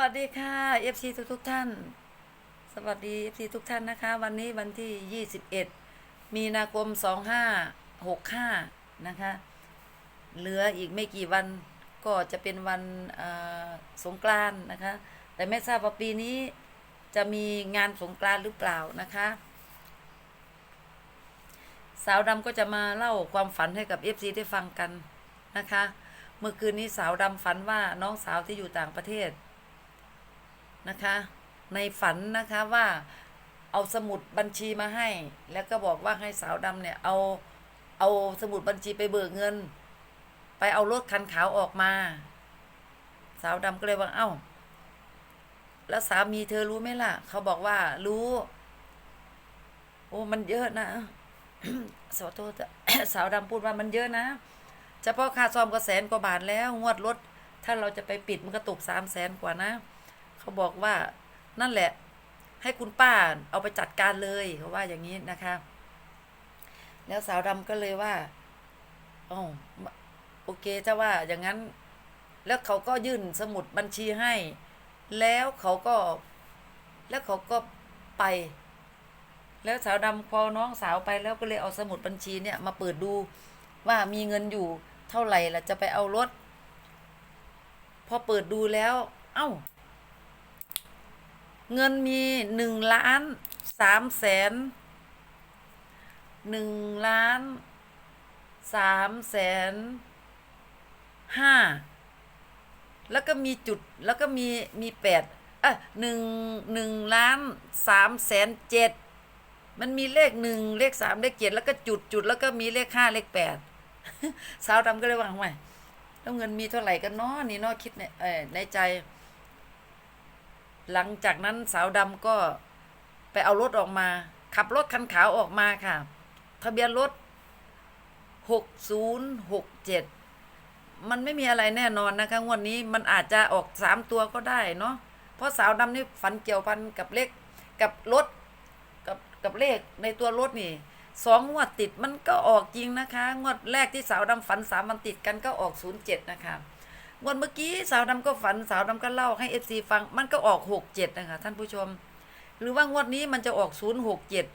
วัสดีค่ะ FC ทุกทุกท่าน สวัสดี FC ทุกท่านนะคะ วันนี้วันที่ 21 มีนาคม 2565 นะคะ เหลืออีกไม่กี่วันก็จะเป็นวันสงกรานต์นะคะ แต่ไม่ทราบว่าปีนี้จะมีงานสงกรานต์หรือเปล่านะคะ สาวดำก็จะมาเล่าความฝันให้กับ FC ได้ฟังกันนะคะ เมื่อคืนนี้สาวดำฝันว่าน้องสาวที่อยู่ต่างประเทศ นะคะ ในฝันนะคะว่าเอาสมุดบัญชีมาให้ แล้วก็บอกว่าให้สาวดำเนี่ยเอาเอาสมุดบัญชีไปเบิกเงิน ไปเอารถคันขาวออกมา สาวดำก็เลยว่าเอ้า แล้วสามีเธอรู้ไหมล่ะ เขาบอกว่ารู้ โอ้มันเยอะนะสาวโทษสาวดำพูดว่ามันเยอะนะเฉพาะค่าซ่อมก็แสนกว่าบาทแล้วงวดรถถ้าเราจะไปปิดมันก็ตกสามแสนกว่านะ เขาบอกว่านั่นแหละ ให้คุณป้าเอาไปจัดการเลยเขาว่าอย่างนี้นะคะ แล้วสาวดำก็เลยว่าอ๋อโอเคถ้าว่าอย่างนั้น แล้วเขาก็ยื่นสมุดบัญชีให้ แล้วเขาก็ แล้วเขาก็ไป แล้วสาวดำพอน้องสาวไปแล้วก็เลยเอาสมุดบัญชีเนี่ยมาเปิดดูว่ามีเงินอยู่เท่าไหร่ล่ะจะไปเอารถ พอเปิดดูแล้ว เอ้า เงินมีหนึ่งล้านสามแสนหนึ่งล้านสามแสนห้าแล้วก็มีจุดแล้วก็มีมีแปดอะหนึ่งหนึ่งล้านสามแสนเจ็ดมันมีเลขหนึ่งเลขสามเลขเจ็ดแล้วก็จุดจุดแล้วก็มีเลขห้าเลขแปดสาวดำก็เลยว่าไงแล้วเงินมีเท่าไหร่กันเนาะนี่เนาะคิดในในใจ หลังจากนั้นสาวดำก็ไปเอารถออกมา ขับรถคันขาวออกมาค่ะ ทะเบียนรถหกศูนย์หกเจ็ดมันไม่มีอะไรแน่นอนนะคะงวดนนี้มันอาจจะออกสามตัวก็ได้เนาะเพราะสาวดำนี่ฝันเกี่ยวพันกับเลขกับรถกับกับเลขในตัวรถนี่สองงวดติดมันก็ออกจริงนะคะ งวดแรกที่สาวดำฝันสามวันติดกันก็ออกศูนย์เจ็ดนะคะ วดเมื่อกี้สาวดำก็ฝันสาวดำก็เล่าให้เอฟซีฟังมันก็ออกหกเจ็ดนะคะท่านผู้ชม หรือว่างวดนี้มันจะออกศูนย์หกเจ็ด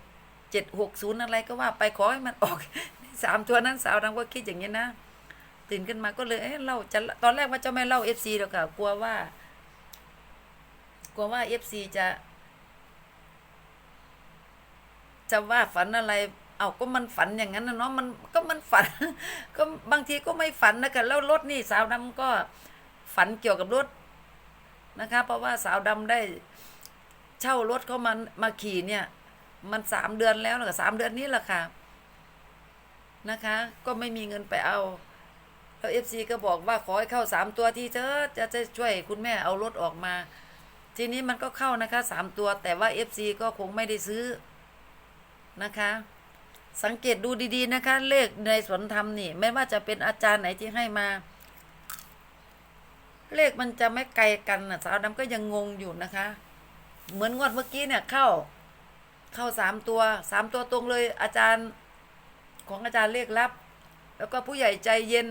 เจ็ดหกศูนย์อะไรก็ว่าไปขอให้มันออกสามตัวนั้นสาวดำก็คิดอย่างนี้นะ ตื่นขึ้นมาก็เลยเอ๊ะเล่าจะตอนแรกว่าจะไม่เล่าเอฟซีหรอกค่ะกลัวว่า กลัวว่าเอฟซีจะ จะว่าฝันอะไร เอาก็มันฝันอย่างนั้นนะเนาะมันก็มันฝัน ก็บางทีก็ไม่ฝันนะคะแล้วรถนี่สาวดำก็ฝันเกี่ยวกับรถนะคะ เพราะว่าสาวดำได้เช่ารถเขามามาขี่เนี่ย มันสามเดือนแล้วนะคะสามเดือนนี้แหละค่ะนะคะ ก็ไม่มีเงินไปเอาแล้วเอฟซีก็บอกว่าขอให้เข้าสามตัวที่เธอจะจะช่วยคุณแม่เอารถออกมา ทีนี้มันก็เข้านะคะสามตัวแต่ว่าเอฟซีก็คงไม่ได้ซื้อนะคะ สังเกตดูดีๆนะคะ เลขในสวนธรรมนี่ ไม่ว่าจะเป็นอาจารย์ไหนที่ให้มา เลขมันจะไม่ไกลกันนะสาวดำก็ยังงงอยู่นะคะ เหมือนงวดเมื่อกี้เนี่ยเข้า เข้าสามตัวสามตัวตรงเลยอาจารย์ของอาจารย์เลขลับ แล้วก็ผู้ใหญ่ใจเย็น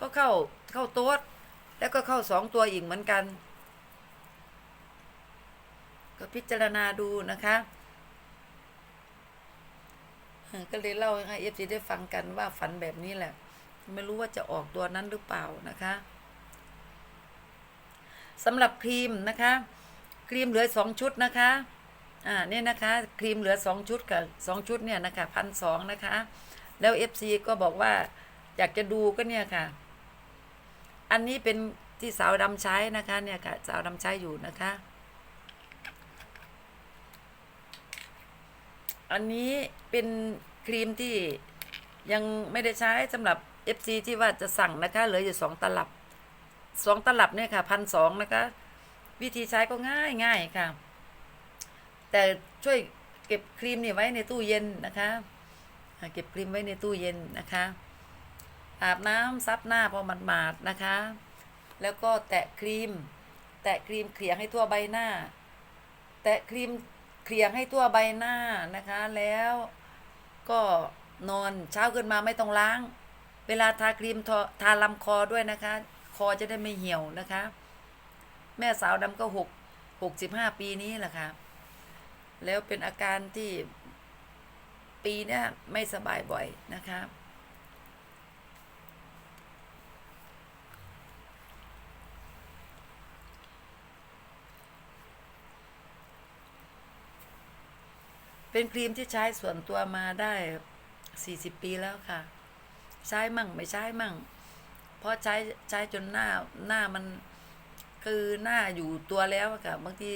ก็เข้าเข้าโต๊ดแล้วก็เข้าสองตัวอีกเหมือนกัน ก็พิจารณาดูนะคะ ก็เลยเล่าให้เอฟซีได้ฟังกันว่าฝันแบบนี้แหละ ไม่รู้ว่าจะออกตัวนั้นหรือเปล่านะคะสำหรับครีมนะคะ ครีมเหลือสองชุดนะคะอ่าเนี่ยนะคะครีมเหลือสองชุดกับสองชุดเนี่ยนะคะพันสองนะคะ แล้วเอฟซีก็บอกว่าอยากจะดูก็เนี่ยค่ะ อันนี้เป็นที่สาวดำใช้นะคะเนี่ยค่ะสาวดำใช้อยู่นะคะ อันนี้เป็นครีมที่ยังไม่ได้ใช้สำหรับ FC ที่ว่าจะสั่งนะคะเหลืออยู่สองตลับสองตลับเนี่ยค่ะพันสองนะคะ วิธีใช้ก็ง่ายง่ายค่ะ แต่ช่วยเก็บครีมนี่ไว้ในตู้เย็นนะคะเก็บครีมไว้ในตู้เย็นนะคะ อาบน้ำซับหน้าพอมันมาดๆนะคะ แล้วก็แตะครีม แตะครีมเกลี่ยให้ทั่วใบหน้า แตะครีม เคลียร์ให้ทั่วใบหน้านะคะ แล้วก็นอนเช้าขึ้นมาไม่ต้องล้าง เวลาทาครีมทาทาลำคอด้วยนะคะ คอจะได้ไม่เหี่ยวนะคะ แม่สาวดำก็หกหกสิบห้าปีนี้แหละค่ะ แล้วเป็นอาการที่ปีนี้ไม่สบายบ่อยนะคะ เป็นครีมที่ใช้ส่วนตัวมาได้สี่สิบปีแล้วค่ะ ใช้มั่งไม่ใช้มั่ง เพราะใช้ใช้จนหน้าหน้ามันคือหน้าอยู่ตัวแล้วค่ะ บางที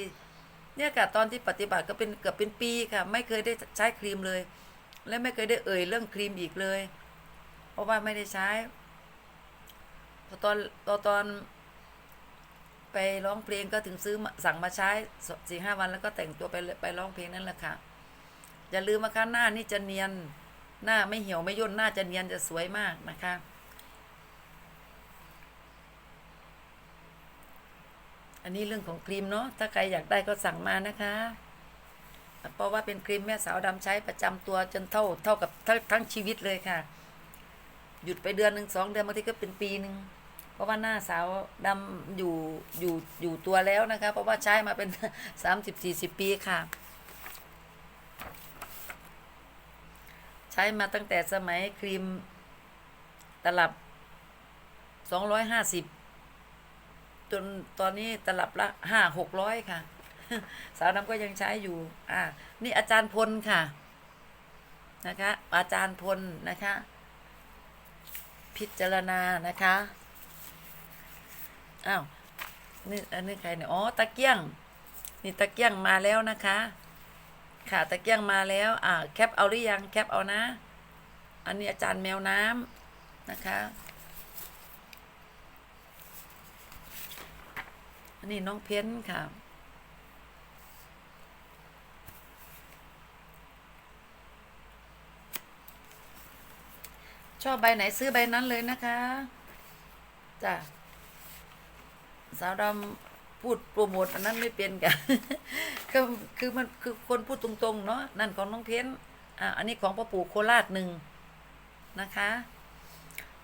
เนี่ยค่ะตอนที่ปฏิบัติก็เป็นเกือบเป็นปีค่ะ ไม่เคยได้ใช้ครีมเลย และไม่เคยได้เอ่ยเรื่องครีมอีกเลย เพราะว่าไม่ได้ใช้พอตอนตอนตอน ไปร้องเพลงก็ถึงซื้อสั่งมาใช้สี่ห้าวันแล้วก็แต่งตัวไปไปร้องเพลงนั่นแหละค่ะ อย่าลืมนะคะหน้านี่จะเนียน หน้าไม่เหี่ยวไม่ย่นหน้าจะเนียนจะสวยมากนะคะอันนี้เรื่องของครีมเนาะ ถ้าใครอยากได้ก็สั่งมานะคะ เพราะว่าเป็นครีมแม่สาวดำใช้ประจำตัวจนเท่าเท่ากับทั้งทั้งชีวิตเลยค่ะ หยุดไปเดือนหนึ่งสองเดือนบางทีก็เป็นปีหนึ่ง เพราะว่าหน้าสาวดำอยู่อยู่อยู่ตัวแล้วนะคะ เพราะว่าใช้มาเป็นสามสิบสี่สิบปีค่ะ ใช้มาตั้งแต่สมัยครีมตลับสองร้อยห้าสิบจนตอนนี้ตลับละห้าหกร้อยค่ะ สาวดำก็ยังใช้อยู่ อ่า นี่อาจารย์พลค่ะ นะคะ อาจารย์พลนะคะ พิจารณานะคะ อ้าว นี่อันนี้ใครเนี่ย อ๋อ ตะเกียง นี่ตะเกียงมาแล้วนะคะ ค่ะตะเกียงมาแล้ว อ่าแคปเอาหรือยังแคปเอานะ อันนี้อาจารย์แมวน้ำนะคะ อันนี้น้องเพ้นค่ะชอบใบไหนซื้อใบนั้นเลยนะคะ จ้ะ สาวดำ พูดโปรโมทอันนั้นไม่เป็นกันคือคือมันคือคนพูดตรงๆเนาะนั่นของน้องเพ้นอะอันนี้ของพ่อปู่โคราชหนึ่งนะคะ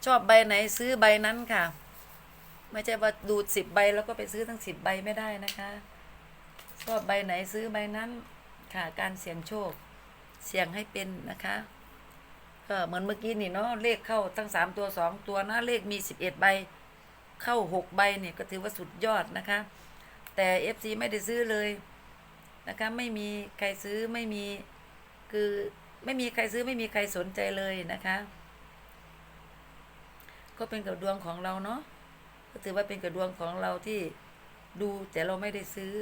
ชอบใบไหนซื้อใบนั้นค่ะ ไม่ใช่ว่าดูสิบใบแล้วก็ไปซื้อทั้งสิบใบไม่ได้นะคะชอบใบไหนซื้อใบนั้นค่ะการเสี่ยงโชค เสี่ยงให้เป็นนะคะก็เหมือนเมื่อกี้นี่เนาะเลขเข้าทั้งสามตัวสองตัวนะเลขมีสิบเอ็ดใบเข้าหกใบเนี่ยก็ถือว่าสุดยอดนะคะ แต่เอฟซีไม่ได้ซื้อเลยนะคะไม่มีใครซื้อไม่มีคือไม่มีใครซื้อไม่มีใครสนใจเลยนะคะ ก็เป็นกับดวงของเราเนาะก็ถือว่าเป็นกับดวงของเราที่ดูแต่เราไม่ได้ซื้อ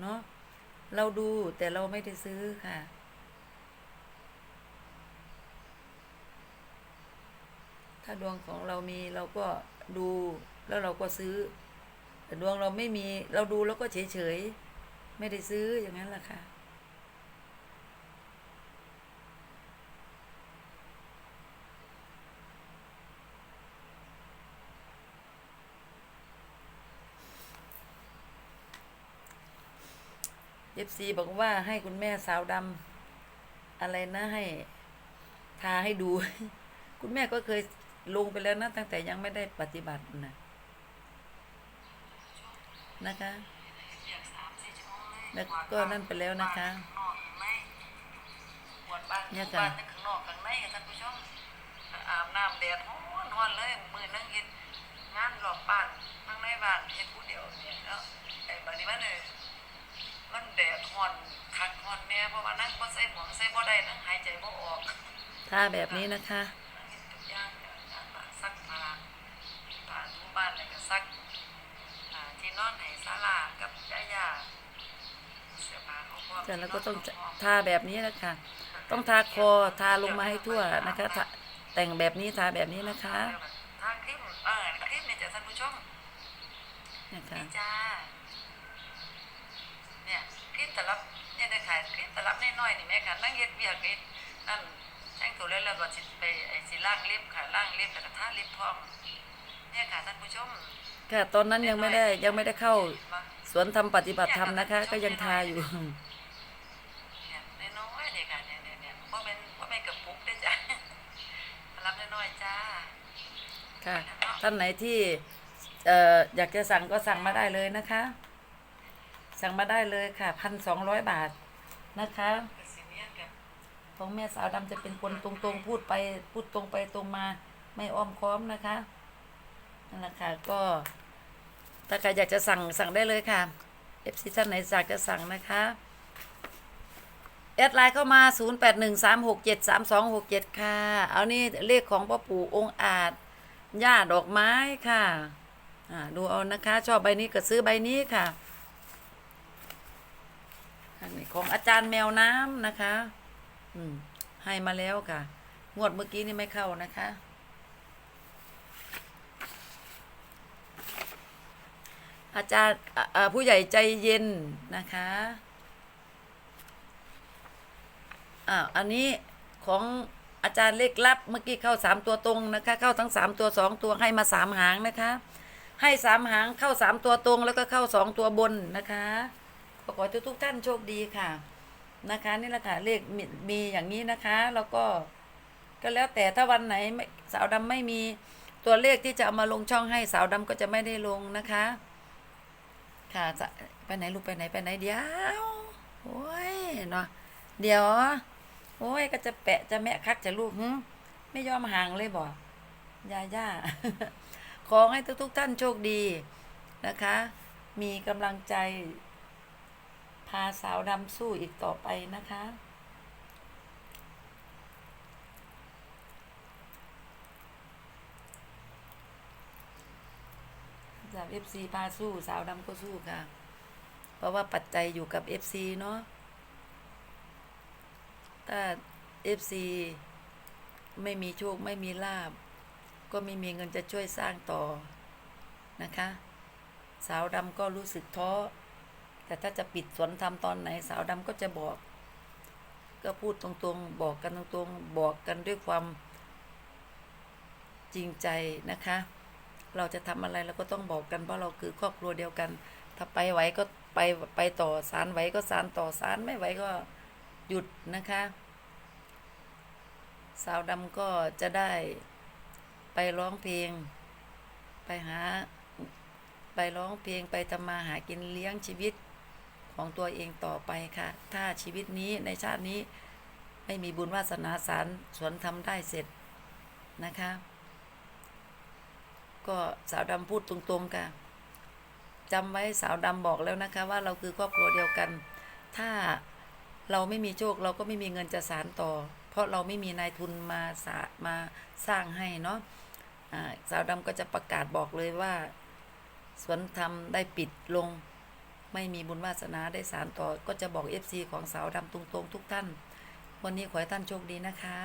เนาะเราดูแต่เราไม่ได้ซื้อค่ะ ถ้าดวงของเรามีเราก็ดูแล้วเราก็ซื้อ แต่ดวงเราไม่มีเราดูแล้วก็เฉยเฉยๆ ไม่ได้ซื้ออย่างนั้นแหละค่ะเอฟซีบอกว่าให้คุณแม่สาวดำอะไรนะให้ทาให้ดู คุณแม่ก็เคยลงไปแล้วนะตั้งแต่ยังไม่ได้ปฏิบัตินะ นะคะ แล้วก็นั่นไปแล้วนะคะเนี่ยค่ะบ้านข้างนอกข้างในค่ะท่านผู้ชมอาบน้ำแดดร้อนร้อนเลยมือนั่งเฮ็ดงานรอบบ้านนั่งในบ้านเฮ็ดผู้เดียวเนี่ยแล้วไอ้บางทีมันเลยมันแดดร้อนคักร้อนแน่เพราะว่านั่งบ่ใส่หมวกใส่บ่ได้นั่งหายใจบ่ออกทาแบบนี้นะคะนั่งเฮ็ดทุกอย่างเนี่ยงานบ้านซักผ้าบ้านทุกบ้านเลยก็ซักอ่าที่ นอนให้ศาลากับย่าๆเสื้อผ้าเขาก็แต่แล้วก็ต้องทาแบบนี้นะคะ ต้องทาคอทาลงมาให้ทั่วนะคะทาแต่งแบบนี้ทาแบบนี้นะคะทางคลิปเออคลิปเนี่ยจะท่านผู้ชมนะคะนี่จ้าเนี่ยคลิปแต่ละเนี่ยได้ขายคลิปแต่ละน้อยๆนี่แม่ค่ะนั่งเย็ดเบียกเอ็ดนั่นแจ้งตัวแล้วแล้วก็สิไปไอ้สิล่างเล็บค่ะล่างเล็บแล้วก็ทาเล็บพร้อมเนี่ยค่ะท่านผู้ชม ค่ะตอนนั้นยังไม่ได้ยังไม่ได้เข้าสวนทำปฏิบัติธรรมนะคะ ก็ยังทาอยู่น้อยเนี่ยค่ะเนี่ยเนี่ยเนี่ยว่าเป็นว่าเป็นกระปุกได้จ้ะรับน้อยจ้าค่ะท่านไหนที่เอ่ออยากจะสั่งก็สั่งมาได้เลยนะคะ สั่งมาได้เลยค่ะพันสองร้อยบาทนะคะของแม่สาวดำจะเป็นคนตรงๆพูดไปพูดตรงไปตรงมา ไม่อ้อมค้อมนะคะ นะคะก็ถ้าใครอยากจะสั่งสั่งได้เลยค่ะเอฟซีท่านไหนอยากจะสั่งนะคะแอดไลน์เข้ามา 0813673267 ค่ะ เอานี่เลขของพ่อปู่องค์อาจย่าดอกไม้ค่ะ อ่า ดูเอานะคะ ชอบใบนี้ก็ซื้อใบนี้ค่ะอันนี้ของอาจารย์แมวน้ำนะคะ อืม ให้มาแล้วค่ะ งวดเมื่อกี้นี่ไม่เข้านะคะ อาจารย์ผู้ใหญ่ใจเย็นนะคะอ่าอันนี้ของอาจารย์เลขลับเมื่อกี้เข้าสามตัวตรงนะคะ เข้าทั้งสามตัวสองตัวให้มาสามหางนะคะ ให้สามหางเข้าสามตัวตรงแล้วก็เข้าสองตัวบนนะคะขอขอทุกทุกท่านโชคดีค่ะนะคะ นี่แหละค่ะเลขมีมีอย่างนี้นะคะ แล้วก็ก็แล้วแต่ถ้าวันไหนสาวดำไม่มีตัวเลขที่จะเอามาลงช่องให้สาวดำก็จะไม่ได้ลงนะคะ ค่ะ จะไปไหนลูกไปไหนไปไหนเดียวโอ้ยเนาะเดี๋ยวโอ้ยก็จะแปะจะแมะคักจะลูกหึไม่ยอมห่างเลยบอกยาย่าขอให้ทุกๆท่านโชคดีนะคะ มีกำลังใจ พาสาวดำสู้อีกต่อไปนะคะ เอฟซีพาสู้สาวดำก็สู้ค่ะ เพราะว่าปัจจัยอยู่กับเอฟซีเนาะถ้าเอฟซีไม่มีโชคไม่มีลาบ ก็ไม่มีเงินจะช่วยสร้างต่อนะคะ สาวดำก็รู้สึกท้อแต่ถ้าจะปิดสวนทำตอนไหน สาวดำก็จะบอก ก็พูดตรงๆ บอกกันตรงๆ บอกกันด้วยความจริงใจนะคะ เราจะทำอะไรเราก็ต้องบอกกันเพราะเราคือครอบครัวเดียวกัน ถ้าไปไหวก็ไปไปต่อสารไหวก็สารต่อสารไม่ไหวก็หยุดนะคะ สาวดำก็จะได้ไปร้องเพลง ไปหา ไปร้องเพลงไปทำมาหากินเลี้ยงชีวิตของตัวเองต่อไปค่ะ ถ้าชีวิตนี้ในชาตินี้ไม่มีบุญวาสนาสารสวนทำได้เสร็จนะคะ ก็สาวดำพูดตรงๆค่ะจำไว้สาวดำบอกแล้วนะคะ ว่าเราคือครอบครัวเดียวกัน ถ้าเราไม่มีโชคเราก็ไม่มีเงินจะสารต่อ เพราะเราไม่มีนายทุนมาสามาสร้างให้เนาะสาวดำก็จะประกาศบอกเลยว่า สวนธรรมได้ปิดลง ไม่มีบุญวาสนาได้สารต่อ ก็จะบอก FC ของสาวดำตรงๆ ทุกท่าน วันนี้ขอให้ท่านโชคดีนะคะ